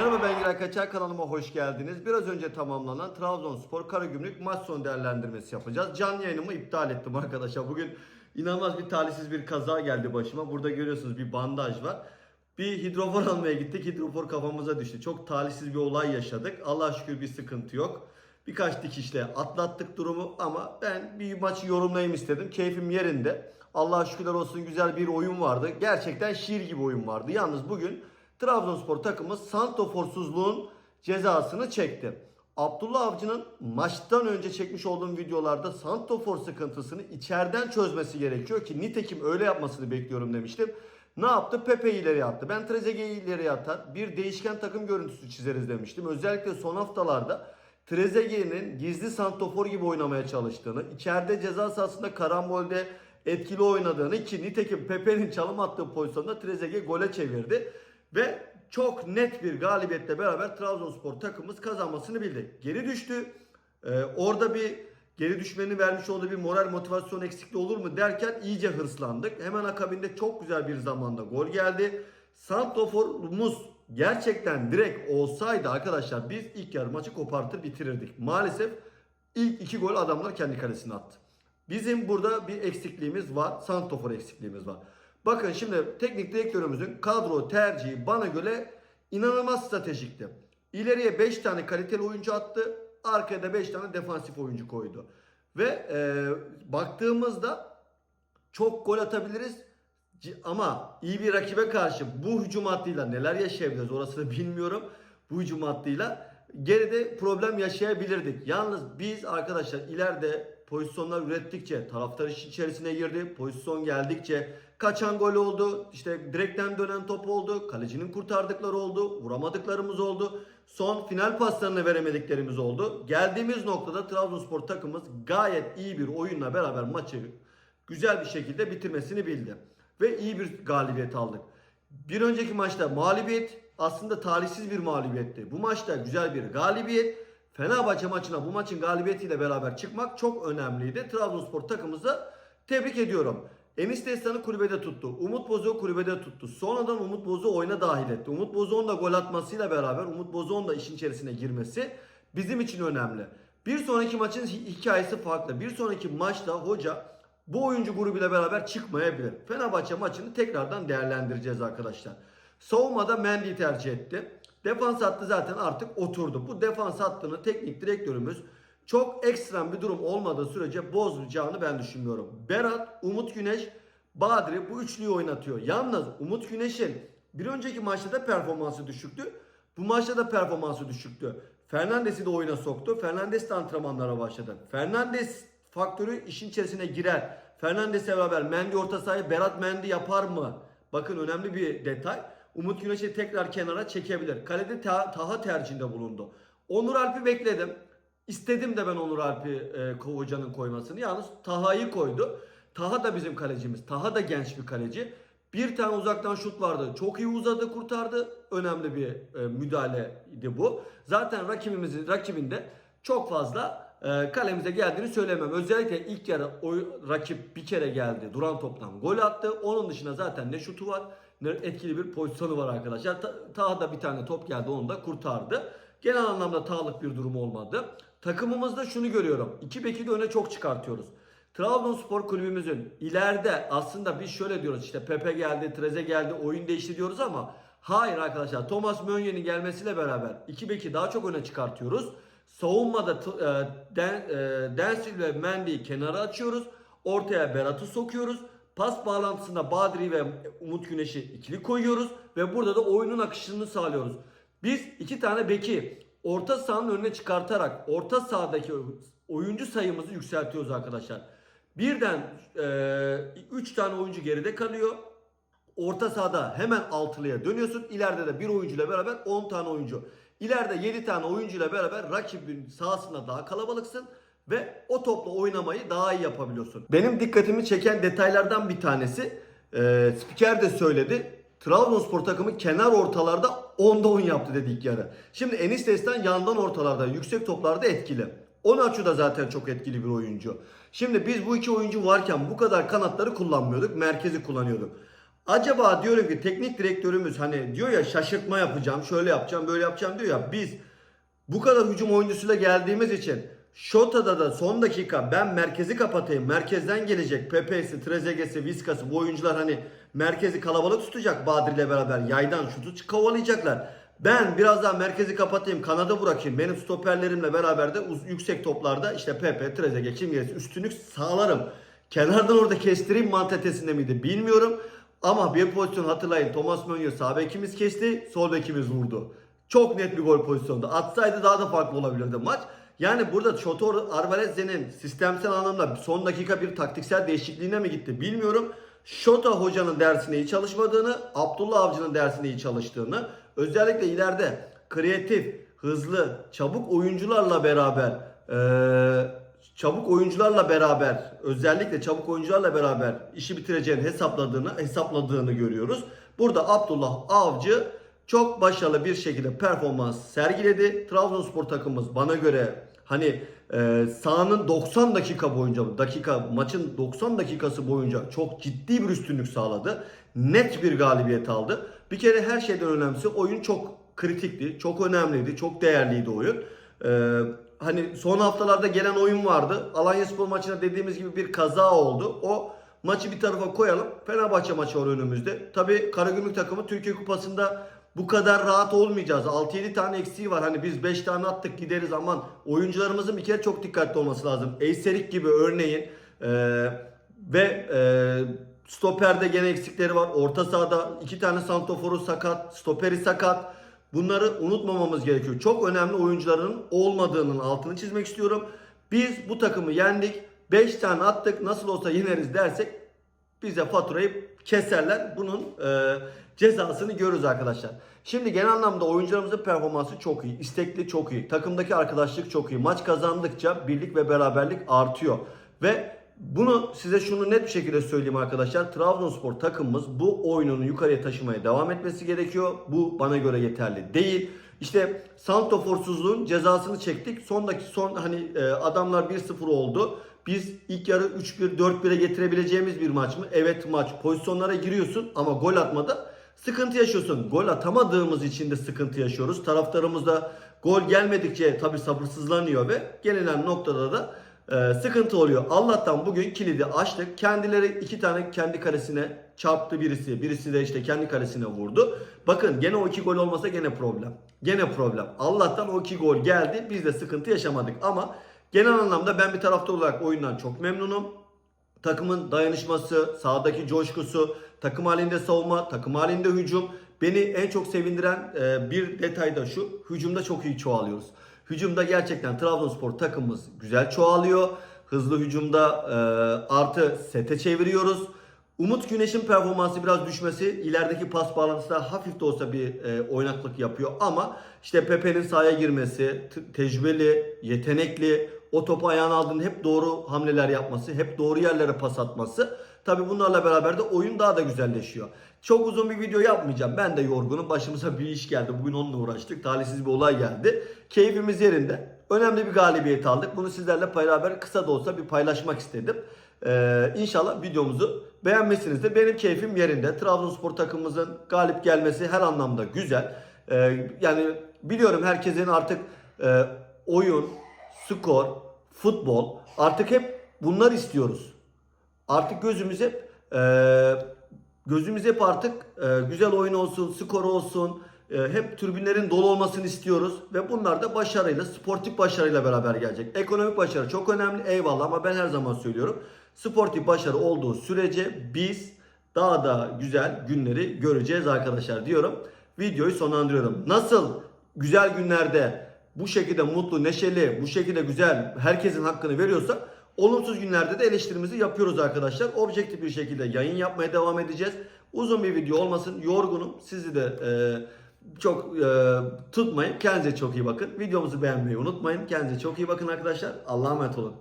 Merhaba ben Giray Kaçar kanalıma hoş geldiniz. Biraz önce tamamlanan Trabzonspor Karagümrük maç sonu değerlendirmesi yapacağız. Canlı yayınımı iptal ettim arkadaşlar. Bugün inanılmaz bir talihsiz bir kaza geldi başıma. Burada görüyorsunuz bir bandaj var. Bir hidrofor almaya gittik. Hidrofor kafamıza düştü. Çok talihsiz bir olay yaşadık. Allah'a şükür bir sıkıntı yok. Birkaç dikişle atlattık durumu ama ben bir maçı yorumlayayım istedim. Keyfim yerinde. Allah'a şükürler olsun güzel bir oyun vardı. Gerçekten şiir gibi oyun vardı. Yalnız bugün Trabzonspor takımı santoforsuzluğun cezasını çekti. Abdullah Avcı'nın maçtan önce çekmiş olduğum videolarda santofor sıkıntısını içeriden çözmesi gerekiyor ki nitekim öyle yapmasını bekliyorum demiştim. Ne yaptı? Pepe'yi ileri attı. Ben Trezeguet'i ileri atar. Bir değişken takım görüntüsü çizeriz demiştim. Özellikle son haftalarda Trezeguet'in gizli santofor gibi oynamaya çalıştığını, içeride ceza sahasında karambolde etkili oynadığını ki nitekim Pepe'nin çalım attığı pozisyonda Trezeguet gole çevirdi. Ve çok net bir galibiyetle beraber Trabzonspor takımımız kazanmasını bildi. Geri düştü. Ee, orada bir geri düşmenin vermiş olduğu bir moral motivasyon eksikliği olur mu derken iyice hırslandık. Hemen akabinde çok güzel bir zamanda gol geldi. Santofor'umuz gerçekten direkt olsaydı arkadaşlar biz ilk yarı maçı kopartır bitirirdik. Maalesef ilk iki gol adamlar kendi kalesine attı. Bizim burada bir eksikliğimiz var. Santofor eksikliğimiz var. Bakın şimdi teknik direktörümüzün kadro tercihi bana göre inanılmaz stratejikti. İleriye 5 tane kaliteli oyuncu attı. Arkaya da 5 tane defansif oyuncu koydu. Ve e, baktığımızda çok gol atabiliriz. Ama iyi bir rakibe karşı bu hücum hattıyla neler yaşayabiliriz orasını bilmiyorum. Bu hücum hattıyla geride problem yaşayabilirdik. Yalnız biz arkadaşlar ileride pozisyonlar ürettikçe taraftar işin içerisine girdi. Pozisyon geldikçe kaçan gol oldu. İşte direkten dönen top oldu. Kalecinin kurtardıkları oldu. Vuramadıklarımız oldu. Son final paslarını veremediklerimiz oldu. Geldiğimiz noktada Trabzonspor takımımız gayet iyi bir oyunla beraber maçı güzel bir şekilde bitirmesini bildi. Ve iyi bir galibiyet aldık. Bir önceki maçta mağlubiyet aslında talihsiz bir mağlubiyetti. Bu maçta güzel bir galibiyet. Fenerbahçe maçına bu maçın galibiyetiyle beraber çıkmak çok önemliydi. Trabzonspor takımımıza tebrik ediyorum. Enis Destan'ı kulübede tuttu. Umut Bozok'u kulübede tuttu. Sonradan Umut Bozok'u oyuna dahil etti. Umut Bozok'un da gol atmasıyla beraber Umut Bozok'un da işin içerisine girmesi bizim için önemli. Bir sonraki maçın hi- hikayesi farklı. Bir sonraki maçta hoca bu oyuncu grubuyla beraber çıkmayabilir. Fenerbahçe maçını tekrardan değerlendireceğiz arkadaşlar. Savunmada Mendy'yi tercih etti. Defans hattı zaten artık oturdu. Bu defans hattını teknik direktörümüz çok ekstrem bir durum olmadığı sürece bozmayacağını ben düşünmüyorum. Berat, Umut Güneş, Badri bu üçlüyü oynatıyor. Yalnız Umut Güneş'in bir önceki maçta da performansı düşüktü. Bu maçta da performansı düşüktü. Fernandes'i de oyuna soktu. Fernandes de antrenmanlara başladı. Fernandes faktörü işin içerisine girer. Fernandes'le beraber Mendy orta sahayı Berat Mendy yapar mı? Bakın önemli bir detay. Umut Güneş'i tekrar kenara çekebilir. Kalede Ta- Taha tercihinde bulundu. Onur Alp'i bekledim. İstedim de ben Onur Alp'i e, Ko- hocanın koymasını. Yalnız Taha'yı koydu. Taha da bizim kalecimiz. Taha da genç bir kaleci. Bir tane uzaktan şut vardı. Çok iyi uzadı kurtardı. Önemli bir e, müdahaleydi bu. Zaten rakibimizin rakibinde çok fazla e, kalemize geldiğini söylemem. Özellikle ilk yarı o rakip bir kere geldi. Duran toptan gol attı. Onun dışında zaten ne şutu var ne etkili bir pozisyonu var arkadaşlar. Ta- Taha da bir tane top geldi onu da kurtardı. Genel anlamda Taha'lık bir durum olmadı. Takımımızda şunu görüyorum. İki beki de öne çok çıkartıyoruz. Trabzonspor kulübümüzün ileride aslında biz şöyle diyoruz işte Pepe geldi, Treze geldi, oyun değişti diyoruz ama hayır arkadaşlar Thomas Meunier'in gelmesiyle beraber iki beki daha çok öne çıkartıyoruz. Savunmada e, Den, e, Densil ve Mendy'yi kenara açıyoruz. Ortaya Berat'ı sokuyoruz. Pas bağlantısında Badri ve Umut Güneş'i ikili koyuyoruz ve burada da oyunun akışını sağlıyoruz. Biz iki tane beki orta sahanın önüne çıkartarak orta sahadaki oyuncu sayımızı yükseltiyoruz arkadaşlar. Birden 3 tane oyuncu geride kalıyor. Orta sahada hemen altılıya dönüyorsun. İleride de bir oyuncuyla beraber 10 tane oyuncu. İleride 7 tane oyuncuyla beraber rakibin sahasında daha kalabalıksın ve o topla oynamayı daha iyi yapabiliyorsun. Benim dikkatimi çeken detaylardan bir tanesi e, spiker de söyledi. Trabzonspor takımı kenar ortalarda 10'da 10 yaptı dedi ilk yarı. Şimdi Enis Destan yandan ortalarda yüksek toplarda etkili. Onaçu da zaten çok etkili bir oyuncu. Şimdi biz bu iki oyuncu varken bu kadar kanatları kullanmıyorduk. Merkezi kullanıyorduk. Acaba diyorum ki teknik direktörümüz hani diyor ya şaşırtma yapacağım, şöyle yapacağım, böyle yapacağım diyor ya biz bu kadar hücum oyuncusuyla geldiğimiz için Şota'da da son dakika ben merkezi kapatayım. Merkezden gelecek Pepe'si, Trezeguet'si, Viska'sı bu oyuncular hani merkezi kalabalık tutacak Badir ile beraber yaydan şutu kovalayacaklar. Ben biraz daha merkezi kapatayım, kanada bırakayım. Benim stoperlerimle beraber de yüksek toplarda işte Pepe, Trezeguet kim gelirse üstünlük sağlarım. Kenardan orada kestireyim mantalitesinde miydi bilmiyorum. Ama bir pozisyon hatırlayın. Thomas Meunier sağ bekimiz kesti, sol bekimiz vurdu. Çok net bir gol pozisyondu. Atsaydı daha da farklı olabilirdi maç. Yani burada Çotor Arvarez'in sistemsel anlamda son dakika bir taktiksel değişikliğine mi gitti bilmiyorum. Şota hocanın dersine iyi çalışmadığını, Abdullah Avcı'nın dersine iyi çalıştığını, özellikle ileride kreatif, hızlı, çabuk oyuncularla beraber eee, çabuk oyuncularla beraber özellikle çabuk oyuncularla beraber işi bitireceğini hesapladığını hesapladığını görüyoruz. Burada Abdullah Avcı çok başarılı bir şekilde performans sergiledi. Trabzonspor takımımız bana göre hani e, sahanın 90 dakika boyunca dakika maçın 90 dakikası boyunca çok ciddi bir üstünlük sağladı. Net bir galibiyet aldı. Bir kere her şeyden önemlisi oyun çok kritikti, çok önemliydi, çok değerliydi oyun. Ee, hani son haftalarda gelen oyun vardı. Alanya Spor maçında dediğimiz gibi bir kaza oldu. O maçı bir tarafa koyalım. Fenerbahçe maçı var önümüzde. Tabii Karagümrük takımı Türkiye Kupası'nda bu kadar rahat olmayacağız. 6-7 tane eksiği var. Hani biz 5 tane attık gideriz aman. Oyuncularımızın bir kere çok dikkatli olması lazım. Eyserik gibi örneğin ee, ve ee, stoperde gene eksikleri var. Orta sahada iki tane santoforu sakat, stoperi sakat. Bunları unutmamamız gerekiyor. Çok önemli oyuncuların olmadığının altını çizmek istiyorum. Biz bu takımı yendik. 5 tane attık. Nasıl olsa yeneriz dersek bize faturayı keserler. Bunun e, cezasını görürüz arkadaşlar. Şimdi genel anlamda oyuncularımızın performansı çok iyi. istekli çok iyi. Takımdaki arkadaşlık çok iyi. Maç kazandıkça birlik ve beraberlik artıyor. Ve bunu size şunu net bir şekilde söyleyeyim arkadaşlar. Trabzonspor takımımız bu oyununu yukarıya taşımaya devam etmesi gerekiyor. Bu bana göre yeterli değil. İşte santoforsuzluğun cezasını çektik. Sondaki son hani e, adamlar 1-0 oldu. Biz ilk yarı 3-1 4-1'e getirebileceğimiz bir maç mı? Evet maç. Pozisyonlara giriyorsun ama gol atmada sıkıntı yaşıyorsun. Gol atamadığımız için de sıkıntı yaşıyoruz. Taraftarımız da gol gelmedikçe tabi sabırsızlanıyor ve gelinen noktada da ee, sıkıntı oluyor. Allah'tan bugün kilidi açtık. Kendileri iki tane kendi kalesine çarptı birisi. Birisi de işte kendi kalesine vurdu. Bakın gene o iki gol olmasa gene problem. Gene problem. Allah'tan o iki gol geldi. Biz de sıkıntı yaşamadık. Ama genel anlamda ben bir taraftar olarak oyundan çok memnunum. Takımın dayanışması, sahadaki coşkusu, takım halinde savunma, takım halinde hücum. Beni en çok sevindiren e, bir detay da şu. Hücumda çok iyi çoğalıyoruz. Hücumda gerçekten Trabzonspor takımımız güzel çoğalıyor. Hızlı hücumda e, artı sete çeviriyoruz. Umut Güneş'in performansı biraz düşmesi ilerideki pas bağlantısında hafif de olsa bir e, oynaklık yapıyor ama işte Pepe'nin sahaya girmesi, tecrübeli, yetenekli, o topu ayağına aldığında hep doğru hamleler yapması, hep doğru yerlere pas atması. Tabi bunlarla beraber de oyun daha da güzelleşiyor. Çok uzun bir video yapmayacağım. Ben de yorgunum. Başımıza bir iş geldi. Bugün onunla uğraştık. Talihsiz bir olay geldi. Keyfimiz yerinde. Önemli bir galibiyet aldık. Bunu sizlerle beraber kısa da olsa bir paylaşmak istedim. Ee, inşallah videomuzu beğenmişsinizdir. Benim keyfim yerinde. Trabzonspor takımımızın galip gelmesi her anlamda güzel. Ee, yani biliyorum herkesin artık e, oyun, skor, futbol artık hep bunlar istiyoruz. Artık gözümüz hep e, gözümüz hep artık e, güzel oyun olsun, skor olsun. e, hep tribünlerin dolu olmasını istiyoruz ve bunlar da başarıyla, sportif başarıyla beraber gelecek. Ekonomik başarı çok önemli eyvallah ama ben her zaman söylüyorum. Sportif başarı olduğu sürece biz daha da güzel günleri göreceğiz arkadaşlar diyorum. Videoyu sonlandırıyorum. Nasıl güzel günlerde bu şekilde mutlu, neşeli, bu şekilde güzel herkesin hakkını veriyorsa olumsuz günlerde de eleştirimizi yapıyoruz arkadaşlar. Objektif bir şekilde yayın yapmaya devam edeceğiz. Uzun bir video olmasın. Yorgunum. Sizi de e, çok e, tutmayın. Kendinize çok iyi bakın. Videomuzu beğenmeyi unutmayın. Kendinize çok iyi bakın arkadaşlar. Allah'a emanet olun.